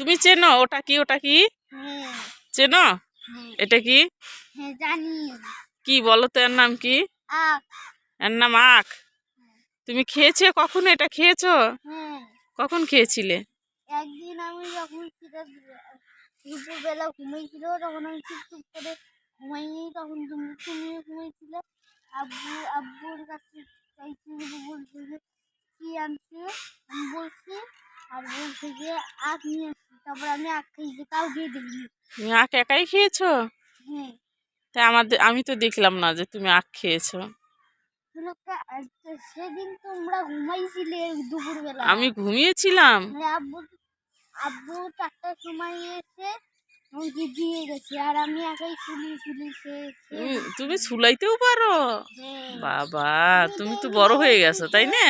তুমি চেনো ওটা কি ওটা কি? হ্যাঁ। চেনো? হ্যাঁ। এটা কি? হ্যাঁ জানি। কি বলো তো এর নাম কি? এর নাম আখ। তুমি খেয়েছো কখন এটা? খেয়েছো? কখন খেয়েছিলে? একদিন আমি যখন সেটা দুপুরবেলা ঘুমিয়েছিল তখন আমি চুপ চুপ করে ঘুমাইনি তখন তুমি ঘুমিয়েছিল। আব্বু আব্বুর কাছে চাইছি বলছে কি আনছে? আমি বলছি আর বলছে যে আখ নিয়ে তারপর আমি আখ খাইছি দেখিনি। তুমি আখ একাই খেয়েছো? হ্যাঁ। তাই আমাদের আমি তো দেখলাম না যে তুমি আখ খেয়েছো। সেদিন তোমরা ঘুমাইছিলে দুপুরবেলা। আমি ঘুমিয়েছিলাম। মানে আব্বু আব্বু চারটার সময় এসে দিয়ে গেছে আর আমি একাই শুলি তুমি সুলাইতেও পারো? হ্যাঁ। বাবা তুমি তো বড় হয়ে গেছো তাই না।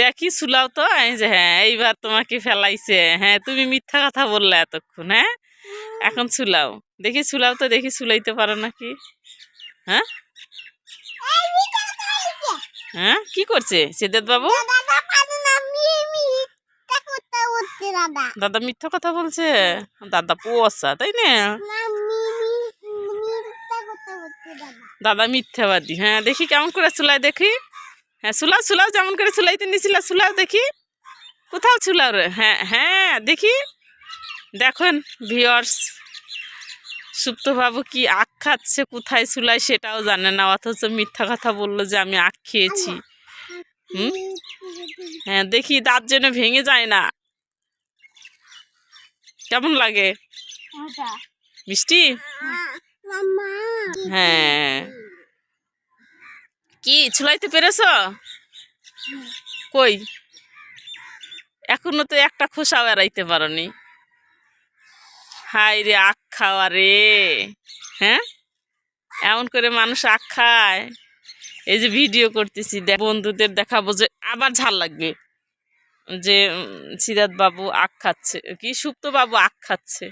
দেখি সুলাও তো এই যে হ্যাঁ এইবার তোমাকে ফেলাইছে। হ্যাঁ তুমি মিথ্যা কথা বললে এতক্ষণ হ্যাঁ? এখন সুলাও। দেখি সুলাও তো দেখি সুলাইতে পারো নাকি? হ্যাঁ? হ্যাঁ কি করছে সিদ্ধার্থ বাবু? দাদা মিথ্যা কথা বলছে দাদা। পোষা তাই না? দাদা। মিথ্যাবাদী হ্যাঁ দেখি কেমন করে সুলাই দেখি। হ্যাঁ সুলাও সুলাও যেমন করে সুলাইতে নিছিল সুলাও দেখি। কোথাও সুলাও রে হ্যাঁ হ্যাঁ দেখি। দেখুন ভিওর্স সুপ্তবাবু কি আখ খাচ্ছে কোথায় সুলাই সেটাও জানে না অথচ মিথ্যা কথা বলল যে আমি আখ খেয়েছি। হুম? হ্যাঁ দেখি দাঁত যেন ভেঙে যায় না। কেমন লাগে? মিষ্টি? হ্যাঁ। কি ছুলাইতে পেরেছ? কই? এখনও তো একটা খোসা বেড়াইতে পারোনি। হাই রে, আখ খাওয়া রে। হ্যাঁ? এমন করে মানুষ আখ খায়। এই যে ভিডিও করতেছি, দেখ, বন্ধুদের দেখাবো যে আবার ঝাল লাগবে। যে সিদ্ধার্থ বাবু আখ খাচ্ছে, কি সুপ্ত বাবু আখ খাচ্ছে।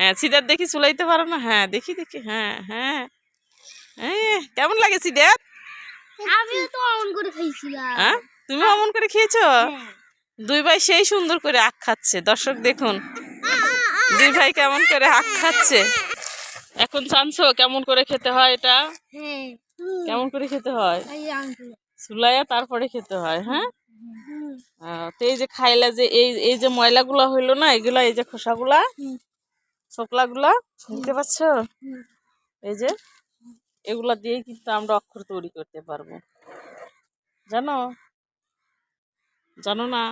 হ্যাঁ সিদ্ধার্থ দেখি চুলাইতে পারো না? হ্যাঁ দেখি দেখি। হ্যাঁ হ্যাঁ। হ্যাঁ কেমন লাগে সিদ্ধার্থ? আমিও তো অন করে খাইছিলাম। হ্যাঁ তুমি অমন করে খেয়েছো? হ্যাঁ। দুই ভাই সেই সুন্দর করে আখ খাচ্ছে। দর্শক দেখুন দুই ভাই কেমন করে আখ খাচ্ছে। এখন জানছো কেমন করে খেতে হয় এটা? হ্যাঁ কেমন করে খেতে হয়? চুলাইয়া তারপরে খেতে হয় হ্যাঁ? তো এই যে খাইলা যে এই এই যে ময়লাগুলা হইল না এগুলা এই যে খোসাগুলা। শোকলাগুলা পারছ হুম। এই যে এগুলা দিয়ে কিন্তু আমরা অক্ষর তৈরি করতে পারব। জানো? জানো না?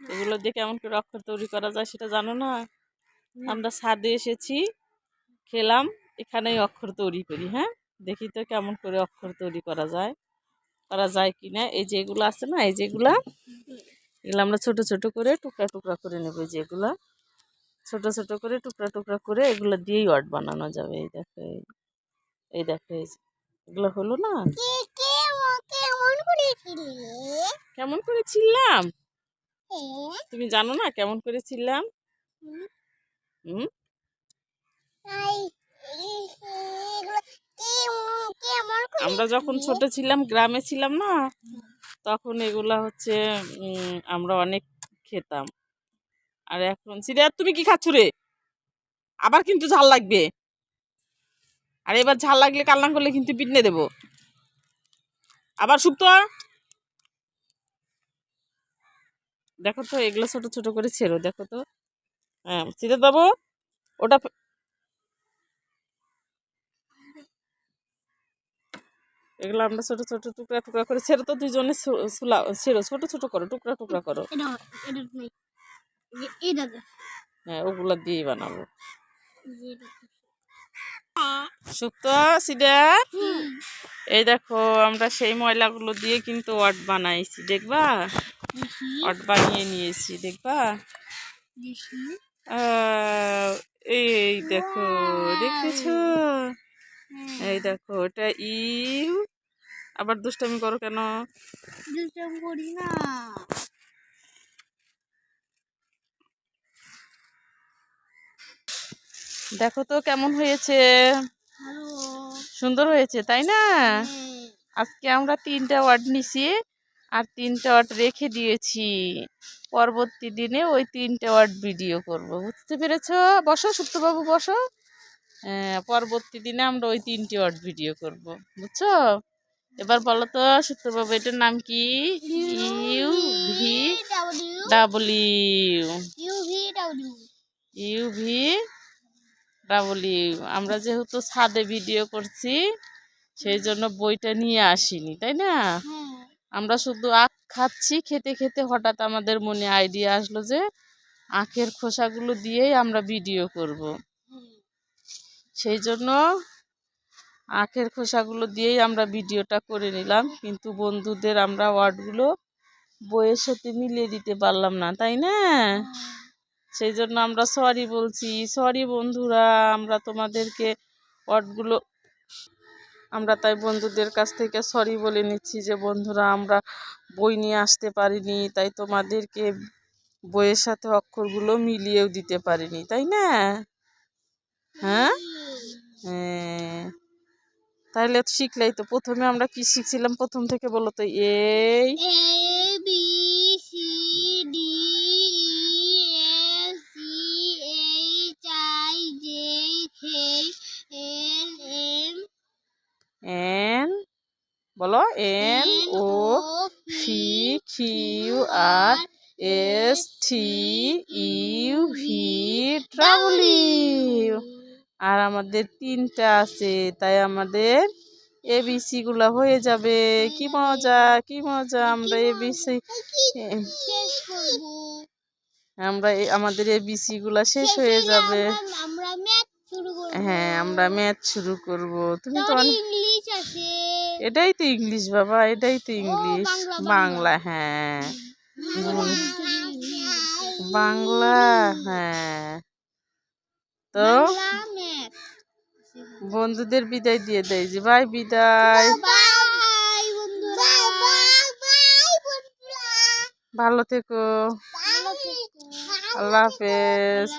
এগুলো দিয়ে কেমন করে অক্ষর তৈরি করা যায় সেটা জানো না? আমরা ছাদে এসেছি খেলাম এখানেই অক্ষর তৈরি করি হ্যাঁ? দেখি তো কেমন করে অক্ষর তৈরি করা যায় করা যায় কি না এই যে এগুলো আছে না এই যেগুলা এগুলো আমরা ছোট ছোট করে টুকরা টুকরা করে নেব যেগুলা ছোট ছোট করে টুকরা টুকরা করে এগুলো দিয়েই ওয়ার্ড বানানো যাবে। এই দেখো এই- দেখো এগুলো হলো না? কেমন করে ছিললাম তুমি জানো না কেমন করে ছিললাম হুম। আমরা যখন ছোট ছিলাম গ্রামে ছিলাম না তখন এগুলা হচ্ছে আমরা অনেক খেতাম। আর এখন সিরিয়ার তুমি কি খাচ্ছ রে? আবার কিন্তু ঝাল লাগবে। আর এবার ঝাল লাগলে কান্না করলে কিন্তু পিটনে দেব। আবার শুক্তো দেখো তো, এগুলো ছোট ছোট করে ছেড়ো, দেখো তো। হ্যাঁ সিরিয়ার বাবু, ওটা এগুলো আমরা ছোট ছোট টুকরা টুকরা করে ছেড়ে তো, দুজনে ছেড়ো, ছোট ছোট করো, টুকরা টুকরা করো। এটা এটা এটা। হ্যাঁ ওগুলো দিয়েই বানাবো। এটা। এই দেখো আমরা সেই ময়লাগুলো দিয়ে কিন্তু বানাইছি দেখবা? দেখি। বানিয়ে নিয়েছি দেখবা? এই দেখো এই দেখো ইউ। আবার দুষ্টামি করো কেন? দুষ্টাম করি না। দেখো তো কেমন হয়েছে। সুন্দর হয়েছে তাই না? আজকে আমরা তিনটা ওয়ার্ড নিছি আর তিনটা ওয়ার্ড রেখে দিয়েছি। পরবর্তী দিনে ওই তিনটে ওয়ার্ড ভিডিও করব বুঝতে পেরেছ? বসো সুপ্তবাবু বসো। হ্যাঁ, পরবর্তী দিনে আমরা ওই তিনটে ওয়ার্ড ভিডিও করব বুঝছ? এবার বলো তো সুপ্তবাবু এটার নাম কি? U V W. Double U U V double U আমরা যেহেতু ছাদে ভিডিও করছি সেই জন্য বইটা নিয়ে আসিনি তাই না হ্যাঁ আমরা শুধু আখ খাচ্ছি খেতে খেতে হঠাৎ আমাদের মনে আইডিয়া আসলো যে আখের খোসাগুলো দিয়েই আমরা ভিডিও করব। হ্যাঁ। সেই জন্য আখের খোসাগুলো দিয়েই আমরা ভিডিওটা করে নিলাম কিন্তু বন্ধুদের আমরা ওয়ার্ডগুলো বইয়ের সাথে মিলিয়ে দিতে পারলাম না তাই না সেই জন্য আমরা সরি বলছি। সরি বন্ধুরা, আমরা তোমাদেরকে ওয়ার্ডগুলো আমরা তাই বন্ধুদের কাছ থেকে সরি বলে নিচ্ছি যে, বন্ধুরা, আমরা বই নিয়ে আসতে পারিনি, তাই তোমাদেরকে বইয়ের সাথে অক্ষরগুলো মিলিয়েও দিতে পারিনি, তাই না? হ্যাঁ? হ্যাঁ। তাহলে শিখলেই তো। প্রথমে আমরা কি শিখছিলাম প্রথম থেকে বলো তো? এই বলো? N O P Q R S T U V travel আর আমাদের তিনটা আছে তাই আমাদের এবিসি গুলা হয়ে যাবে। কি মজা কি মজা আমরা এবিসি আমরা আমাদের এবিসি গুলা শেষ হয়ে যাবে। হ্যাঁ আমরা ম্যাথ শুরু করব। তুমি তো ইংলিশ আছে। এটাই তো ইংলিশ বাবা এটাই তো ইংলিশ। বাংলা, হ্যাঁ। বাংলা হ্যাঁ। তো বন্ধুদের বিদায় দিয়ে দেয় যে বাই বিদায়। বাই বন্ধুরা। বাই বন্ধুরা। ভালো থেকো। আল্লাহ হাফেজ।